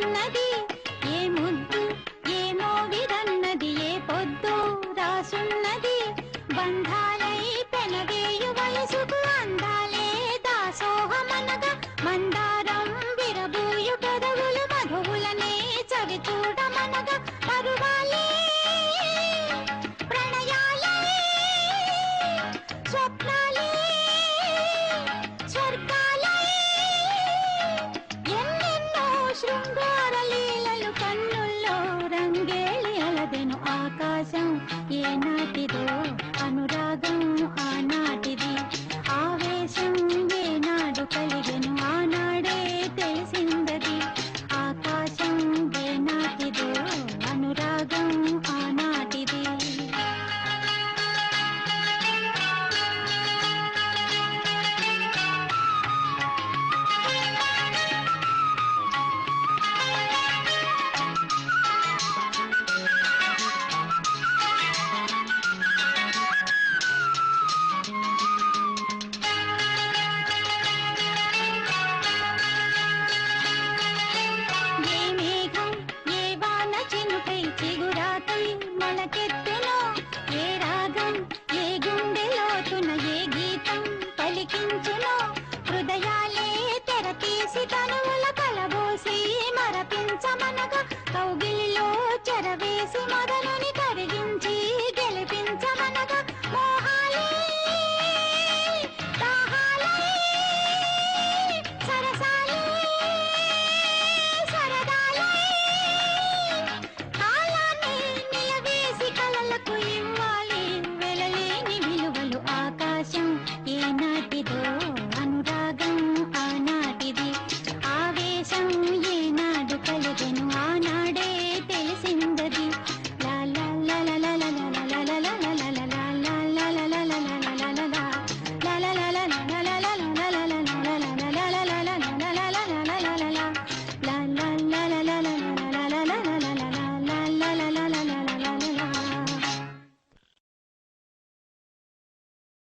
రాసున్నది ఏ ముద్దు ఏ నోవిరన్నది ఏ పొద్దు రాసున్నది బంధాలై పెనవేయు వయసుకు అందాలే దాసోహమనగ. మందారం విరబూయు పెదవులు మధువులనే చవి చూడమనగా ఆకాశం ఏనాటిదో అనురాగం ఆనాటిది. చేసి కలబోసి మరపించమనక కౌగిల్లో చెరవేసి మొదలుని కరిగించి